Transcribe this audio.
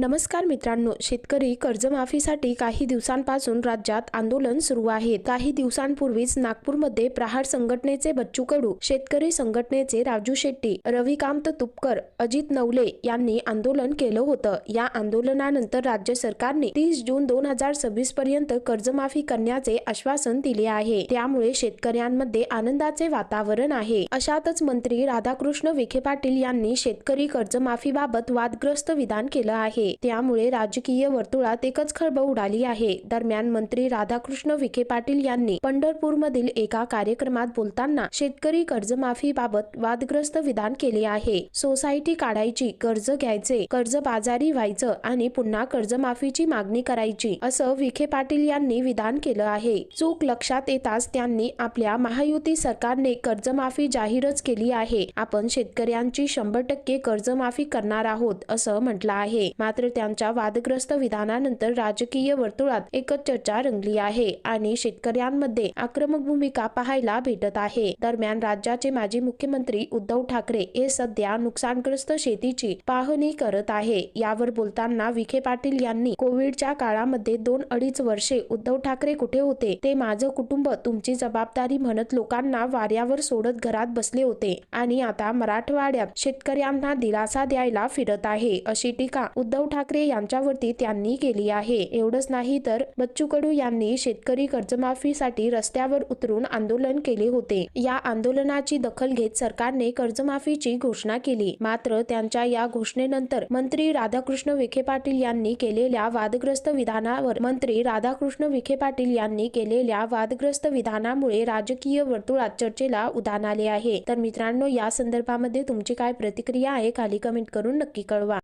नमस्कार मित्रांनो शेतकरी कर्जमाफीसाठी काही दिवसांपासून राज्यात आंदोलन सुरू आहे. काही दिवसांपूर्वीच नागपूरमध्ये प्रहार संघटनेचे बच्चू कडू शेतकरी संघटनेचे राजू शेट्टी रविकांत तुपकर अजित नवले यांनी आंदोलन केलं होतं. या आंदोलनानंतर राज्य सरकारने तीस जून दोन हजार सव्वीस पर्यंत कर्जमाफी करण्याचे आश्वासन दिले आहे. त्यामुळे शेतकऱ्यांमध्ये आनंदाचे वातावरण आहे. अशातच मंत्री राधाकृष्ण विखे पाटील यांनी शेतकरी कर्जमाफीबाबत वादग्रस्त विधान केलं आहे. त्यामुळे राजकीय वर्तुळात एकच खळबळ उडाली आहे. दरम्यान मंत्री राधाकृष्ण विखे पाटील यांनी पंढरपूरमधील एका कार्यक्रमात बोलताना शेतकरी कर्जमाफीबाबत वादग्रस्त विधान केले आहे. सोसायटी काढायची कर्ज घ्यायचे कर्ज बाजारी व्हायचं आणि पुन्हा कर्जमाफीची मागणी करायची असं विखे पाटील यांनी विधान केलं आहे. चूक लक्षात येताच त्यांनी आपल्या महायुती सरकारने कर्जमाफी जाहीरच केली आहे. आपण शेतकऱ्यांची शंभर टक्के कर्जमाफी करणार आहोत असं म्हटलं आहे. मात्र त्यांच्या वादग्रस्त विधानानंतर राजकीय वर्तुळात एकच चर्चा रंगली आहे आणि शेतकऱ्यांमध्ये आक्रमक भूमिका पाहायला भेटत आहे. दरम्यान राज्याचे माजी मुख्यमंत्री उद्धव ठाकरे हे सध्या नुकसानग्रस्त शेतीची पाहणी करत आहे. यावर बोलताना विखे पाटील यांनी कोविडच्या काळामध्ये दोन अडीच वर्षे उद्धव ठाकरे कुठे होते? ते माझं कुटुंब तुमची जबाबदारी म्हणत लोकांना वाऱ्यावर सोडत घरात बसले होते आणि आता मराठवाड्यात शेतकऱ्यांना दिलासा द्यायला फिरत आहे अशी टीका उद्धव उद्धव ठाकरे यांच्यावरती त्यांनी केली आहे. एवढंच नाही तर बच्चू कडू यांनी शेतकरी कर्जमाफीसाठी रस्त्यावर उतरून आंदोलन केले होते. या आंदोलनाची दखल घेत सरकारने कर्जमाफीची घोषणा केली. मात्र त्यांच्या या घोषणेनंतर मंत्री राधाकृष्ण विखे पाटील यांनी केलेल्या वादग्रस्त विधानावर मंत्री राधाकृष्ण विखे पाटील यांनी केलेल्या वादग्रस्त विधानामुळे राजकीय वर्तुळात चर्चेला उधाण आले आहे. तर मित्रांनो या संदर्भामध्ये तुमची काय प्रतिक्रिया आहे खाली कमेंट करून नक्की कळवा.